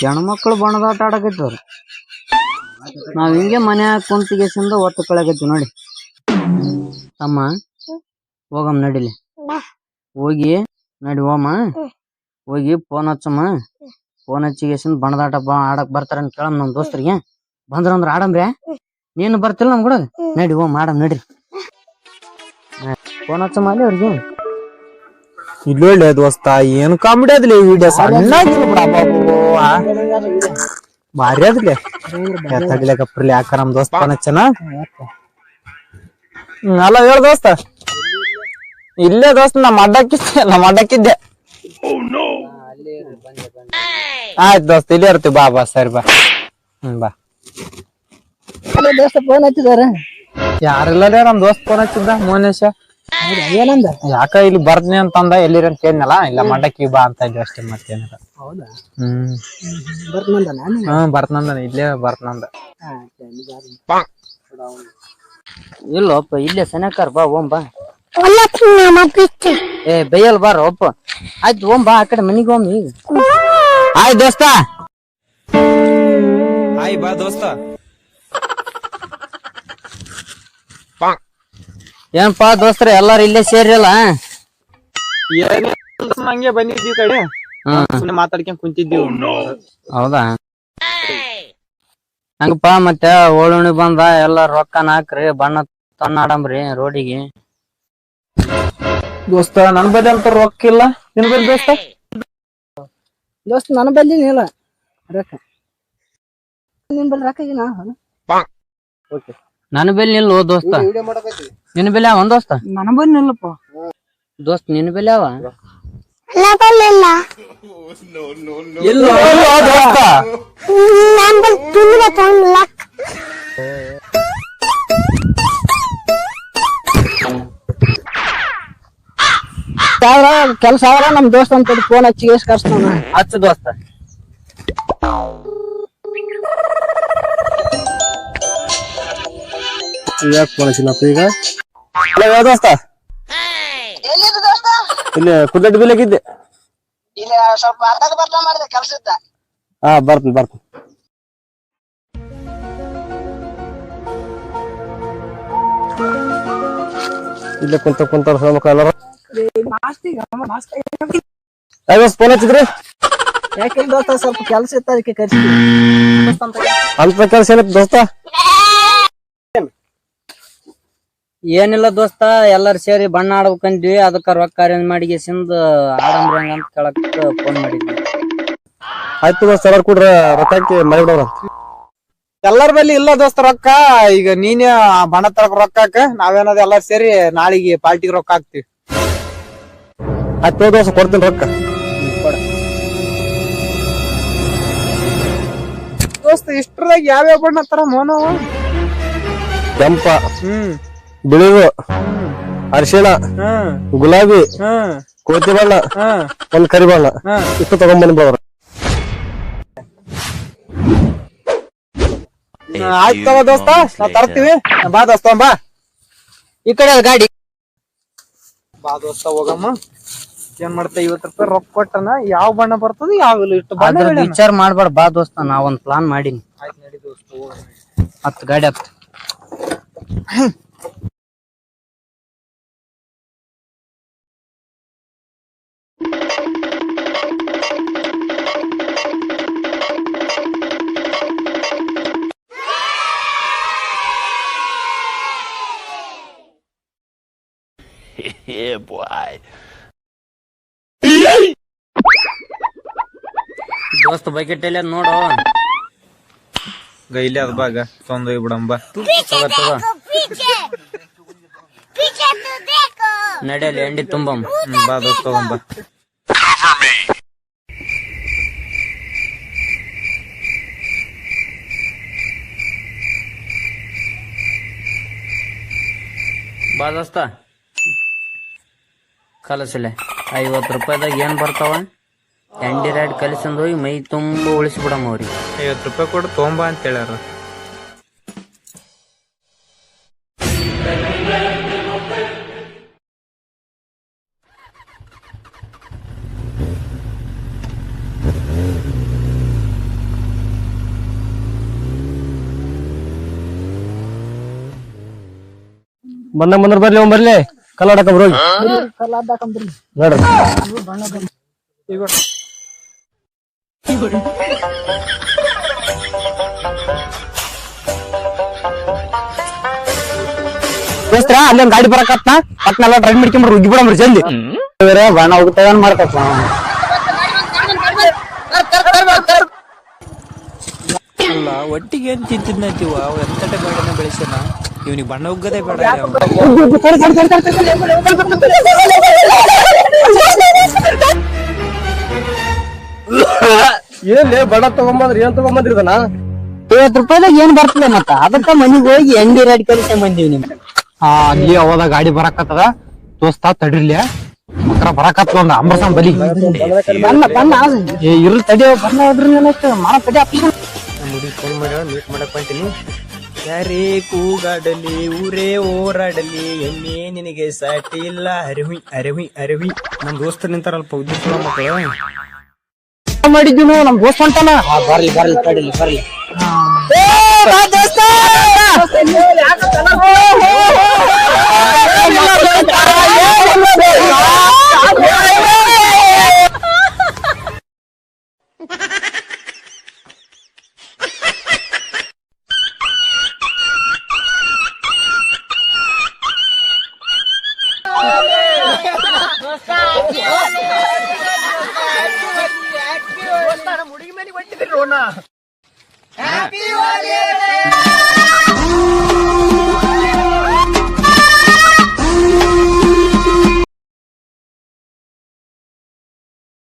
ಹೆಣ್ಮಕ್ಳು ಬಣ್ಣದಾಟ ಆಡಕತ್ತವ್ರ ನಾವ್ ಹಿಂಗೆ ಮನ್ಯಾಗ ಕುಂತಿಗೆಸಿಂದ ಒಟ್ಟು ಕಳೆಗತ್ತೀವಿ ನೋಡಿ. ತಮ್ಮ, ಹೋಗಮ್ ನಡಿಲಿ. ಹೋಗಿ ನಡಿ ಹೋಮ. ಹೋಗಿ ಫೋನ್ ಹಚ್ಚಮ್ಮ ಫೋನ್ ಹಚ್ಚಿಗೆಸಿಂದ ಬಣ್ಣದಾಟ ಬಾ ಆಡಕ್ ಬರ್ತಾರ ಅಂತ ಕೇಳಮ್ ನಮ್ ದೋಸ್ತರಿಗೆ. ಬಂದ್ರಂದ್ರ ಆಡಮ್ರೆ ನೀನು ಬರ್ತಿಲ್ಲ ನಮ್ ಕೂಡ ನಡಿ ಹೋಮ್, ಆಡಮ್ ನಡ್ರಿ. ಫೋನ್ ಹಚ್ಚಮ್ಮ ಅಲ್ಲಿ ಅವ್ರಿಗೆ. ಇಲ್ಲೊಳ್ಳೆ ದೋಸ್ತ ಏನ್ ಕಾಮಿಡಿ ಅದ್ಲಿ ವಿಡಿಯೋ ಸಣ್ಣಾಗಿಲ್ಲ ಭಾರಿ ಅದ್ಲಿ. ತಗ್ಲಕಪ್ರಲಿ ಯಾಕ ನಮ್ ದೋಸ್ತ ಫೋನ್ ಹ್ಮ್ ಅಲ್ಲ ಹೇಳ ದೋಸ್ತ. ಇಲ್ಲೇ ದೋಸ್ತ ನಮ್ಮ ಅಡ್ಡಕ್ಕಿದ್ದೆ ನಮ್ಮ ಅಡ್ಡಕ್ಕಿದ್ದೆ. ಆಯ್ತು ದೋಸ್ತ ಇಲ್ಲೇ ಇರ್ತೀವಿ. ಬಾ ಬಾ ಸರಿ ಬಾ. ಹ್ಮ್ ಬಾ. ದೋಸ್ತ ಫೋನ್ ಹಚ್ಚಿದಾರ? ಯಾರಿಲ್ಲ ನಮ್ ದೋಸ್ತ ಫೋನ್ ಹಚ್ಚಿದ್ದ ಮೋನೇಶ? ಏನಂದ? ಯಾಕ ಇಲ್ಲಿ ಬರ್ತೀನಿ ಅಂತಂದ ಎಲ್ಲಿರ ಅಂತ ಕೇಳಿನಲ್ಲ ಇಲ್ಲ ಮಂಡಕ್ಕಿ ಬಾ ಅಂತ ಇದ್ವಿ ಅಷ್ಟೇ ಮತ್ತೇನಿಲ್ಲ ಹೌದಾ? ಹ್ಮ್. ಬರ್ತನಂದ ನಾನು? ಬರ್ತನಂದ ಇಲ್ಲೇ ಬರ್ತನಂದ ಇಲ್ಲಪ್ಪ ಇಲ್ಲೇ ಸನಕಾರ ಬಾ ಓಂ ಬಾ. ಏ ಬೈಯಲ್ ಬಾರ ಒಪ್ಪ. ಆಯ್ತು ಓಂ ಬಾ ಆ ಕಡೆ ಮನಿಗ್ ಓಮ್ ಈಗ. ಆಯ್ ದೋಸ್ತ. ಆಯ್ ಬಾ ದೋಸ್ತ. ಏನಪ್ಪಾ ದೋಸ್ತ್ರ ಎಲ್ಲಾರು ಇಲ್ಲೇ ಸೇರಿಲ್ಲ ಹಂಗೆ ಬಂದಿದ್ವಿ ಕಡೆ. ಹ್ಮ್. ಸುಮ್ಮನೆ ಮಾತಾಡ್ಕೊಂಡ್ ಕುಂತಿದ್ದೀವಿ ಹೌದಾ? ಹಂಗಪ್ಪ ಮತ್ತೆ ಓಳುಣಿ ಬಂದ ಎಲ್ಲ ರೊಕ್ಕನ ಹಾಕ್ರಿ ಬಣ್ಣ ತನ್ನ ಆಡಂಬ್ರಿ ರೋಡಿಗೆ. ದೋಸ್ತ ನನ್ ಬದಿ ಅಂತ ರೊಕ್ಕ ಇಲ್ಲ? ನಿನ್ ಬಲ್ಲಿ ದೋಸ್ತ? ದೋಸ್ತ ನನ್ ಬಲ್ಲಿ ಇಲ್ಲ. ರೊಕ್ಕ. ನಿನ್ ಬಲ್ಲಿ ರೊಕ್ಕ ಇಲ್ಲ? ನನ್ನ ಬೆಲ್ ನಿಲ್ಲ ದೋಸ್ತ. ನಿನ್ನ ಬೆಲೆ ಅವ ದೋಸ್ತ? ನನ್ ಬಲ್ಲಿ ನಿಲ್ಲಪ್ಪ ದೋಸ್ತ್ ನಿನ್ನ ಬೆಲೆ ಅವ? ಕೆಲಸ ಆದ್ರ ನಮ್ ದೋಸ್ತ ಅಂತ ಫೋನ್ ಹಚ್ಚಿ ಎಷ್ಟು ಕರ್ಸ್ತಾನ. ಹಚ್ಚ ದೋಸ್ತ. ಯಾಕೆ ಫೋನ್ ಹಚ್ಚಿನಪ್ಪ ಈಗ? ಹಲೋ ಯಾವ ದೋಸ್ತ? ಇಲ್ಲಿ ಕುದ್ದಡ್ಡಿ ಬಿಲ್ಲಾಗಿದ್ದೆ ಇಲ್ಲಿ ಸ್ವಲ್ಪ ಅರ್ಧಕ್ಕೆ ಬರ್ತಾ ಮಾಡಿದೆ ಕೆಲಸ ಇದ್ದ ಹಾ ಬರ್ತೀನಿ ಬರ್ತೀನಿ. ಇಲ್ಲೇ ಕುಂತ ಕುಂತ ಹೇಳ್ಬೇಕು ಎಲ್ಲಾರು. ಐವತ್ತು ಫೋನ್ ಹಚ್ಚಿದ್ರಿ? ಯಾಕೆ ದೋಸ್ತ ಸ್ವಲ್ಪ ಕೆಲಸ ಇತ್ತ ಅದಕ್ಕೆ ಕರ್ಸಿ ಅಂತ ಕೆಲಸ ಏನಪ್ಪ ದೋಸ್ತ? ಏನಿಲ್ಲ ದೋಸ್ತ ಎಲ್ಲಾರು ಸೇರಿ ಬಣ್ಣ ಆಡ್ಬೇಕಂದ್ವಿ. ಅದಕ್ಕ ರೊಕ್ಕ ಅರೇಂಜ್ ಮಾಡಿ ಸಿಂದ ಆಡಂಬ್ರಿ ಅಂತ ಕೇಳಕ್ ಫೋನ್ ಮಾಡಿದ್ವಿ. ಆಯ್ತು ದೋಸ್ತ ಎಲ್ಲಾರು ಕೂಡ ರೊಕ್ಕ ಹಾಕಿ ಮನೆ ಬಿಡೋರ. ಎಲ್ಲಾರ ಬಲ್ಲಿ ಇಲ್ಲ ದೋಸ್ತ ರೊಕ್ಕ. ಈಗ ನೀನೇ ಬಣ್ಣ ತರಕ ರೊಕ್ಕ ಹಾಕ. ನಾವೇನದ ಎಲ್ಲಾರು ಸೇರಿ ನಾಳಿಗೆ ಪಾರ್ಟಿಗೆ ರೊಕ್ಕ ಹಾಕ್ತಿವಿ. ಆಯ್ತು ದೋಸ್ತ ಕೊಡ್ತೀನಿ ರೊಕ್ಕ. ದೋಸ್ತ ಇಷ್ಟ್ರದಾಗ ಯಾವ್ಯಾವ ಬಣ್ಣ ತರ ಮೋನವ ಕೆಂಪ. ಹ್ಮ್. ಬಿಳಿವು ಅರಿಶಿಣ ಗುಲಾಬಿ ಕೋತಿ ಬಣ್ಣ ಒಂದು ಕರಿ ಬಣ್ಣ. ಇಷ್ಟು ತಗೊಂಡ್ಬಂದ್ ಬರ ಆಯ್ತು ದೋಸ್ತ ನಾವ್ ತರ್ತೀವಿ. ಬಾ ದೋಸ್ತ ಬಾ. ಈ ಕಡೆ ಗಾಡಿ. ಬಾ ದೋಸ್ತ ಹೋಗಮ್ಮ. ಏನ್ ಮಾಡ್ತಾ ಐವತ್ತು ರೂಪಾಯಿ ರೊಕ್ಕ ಕೊಟ್ಟನ ಯಾವ ಬಣ್ಣ ಬರ್ತದ ಯಾವ ಇಲ್ಲ ಇಷ್ಟು ಬಣ್ಣ ಅದ್ರ ವಿಚಾರ ಮಾಡ್ಬೇಡ ಬಾ ದೋಸ್ತ ನಾ ಒಂದ್ ಪ್ಲಾನ್ ಮಾಡೀನಿ. ಆಯ್ತ್ ನಡಿ ದೋಸ್ತ ಹೋಗೋಣ. ಹತ್ತು ಗಾಡಿ ಹತ್ತು. ದೋಸ್ತ ಬಕೆಟ್ ಎಲ್ಲ ನೋಡು. ಗೈಲಿ ಅದ ಬಾಗ ತೊಂದ್ ಬಿಡಂಬ. ತಗೋ, ತಗೋ. ನಡೆಯಲ್ಲಿ ಎಂಡಿ ತುಂಬಮ್ಮ ಬಾ ದೋಸ್ತ ತಗೊಂಬ. ಬಾ ದೋಸ್ತ. ಕಲಸಲೆ. ಐವತ್ತು ರೂಪಾಯಿದಾಗ ಏನು ಬರ್ತಾವ? ಎಂಡಿ ರೈಡ್ ಕಲಿಸಂದು ಹೋಗಿ ಮೈ ತುಂಬ ಉಳಿಸ್ಬಿಡಮ್ಮ ಅವ್ರಿಗೆ. ಐವತ್ತು ರೂಪಾಯಿ ಕೊಟ್ಟು ತೊಂಬ ಅಂತ ಹೇಳ್ಯಾರ. ಬಂದ ಬಂದ್ರ ಬರ್ಲಿ ಅವ್ನ್ ಬರಲಿ. ಕಲ್ಲಾಡಕ ಬರೋಗಿ. ನೋಡ್ರಿ. ದೋಸ್ತ್ರ ಅಲ್ಲೊಂದ್ ಗಾಡಿ ಬರಕತ್ನ? ಪಟ್ನೆಲ್ಲ ಟ್ರೈ ಮಾಡ್ಕೊಂಡ್ಬಿಡ್ರಿ ಉಗ್ಗಿ ಬಿಡಮ್ರಿ ಜಲ್ದಿ. ಬೇರೆ ಬಣ್ಣ ಹೋಗ್ತಾವ ಮಾಡ್ಕಪ್ಪ ಅಲ್ಲ ಒಟ್ಟಿಗೆ ಏನ್ ತಿಂತಿದ್ನಂತೀವ ಎಂತಟ ಗಾಡಿನ ಬೆಳೆಸನ ಇವನಿಗೆ ಬಣ್ಣ ಉಗ್ಗದೆ ಬೇಡ ಏನೇ ಬಡ ತಗೊಂಬಂದ್ರಿ ಏನ್ ತಗೊಂಬಂದ್ರಿ ಇದನ್ನ ಐವತ್ತು ರೂಪಾಯಿದಾಗ ಏನ್ ಬರ್ತದೆ ಮತ್ತ ಅದಕ್ಕ ಮನಿಗ್ ಹೋಗಿ ಎಂಡಿ ರೇಟ್ ಕಲಿಸ ಬಂದೀವಿ ನಿಮ್ ಆ ಅಲ್ಲಿ ಅವಾಗ ಗಾಡಿ ಬರಕತ್ತದ ದೋಸ್ತ ತಡಿರ್ಲಿ ಮಕ್ರ ಬರಾಕತ್ತ ಒಂದ್ ಅಂಬರ್ಸನ್ ಬಲಿ ಬಣ್ಣ ಬಣ್ಣ ಏ ಇರ್ಲಿ ತಡಿ ಬಣ್ಣ ಹೋದ್ರಿ ಏನಾಯ್ತು ಮಾಡ ತಡಿ ಅಪ್ಪ ಫೋನ್ ಮಾಡ್ಯಾಳ ಮೀಟ್ ಮಾಡಕ್ ಬಂತೀನಿ ಯಾರೇ ಕೂಗಡಲಿ ಊರೇ ಓರಾಡಲಿ ಎಮ್ಮೆ ನಿನಗೆ ಸಾಟಿ ಇಲ್ಲ. ಅರವಿ ಅರವಿ ಅರವಿ. ನಮ್ ದೋಸ್ತ ನಿಂತಾರಲ್ಪ ಉದ್ದಿಸ್ಲ ಮಕ್ಕಳು. ಮಾಡಿದ್ವಿ ನಮ್ ದೋಸ್ತ ಹೊಂಟಾನ? ಬರ್ಲಿ ಬರ್ಲಿ ತಡಿಲಿ ಬರ್ಲಿ. Happy holiday!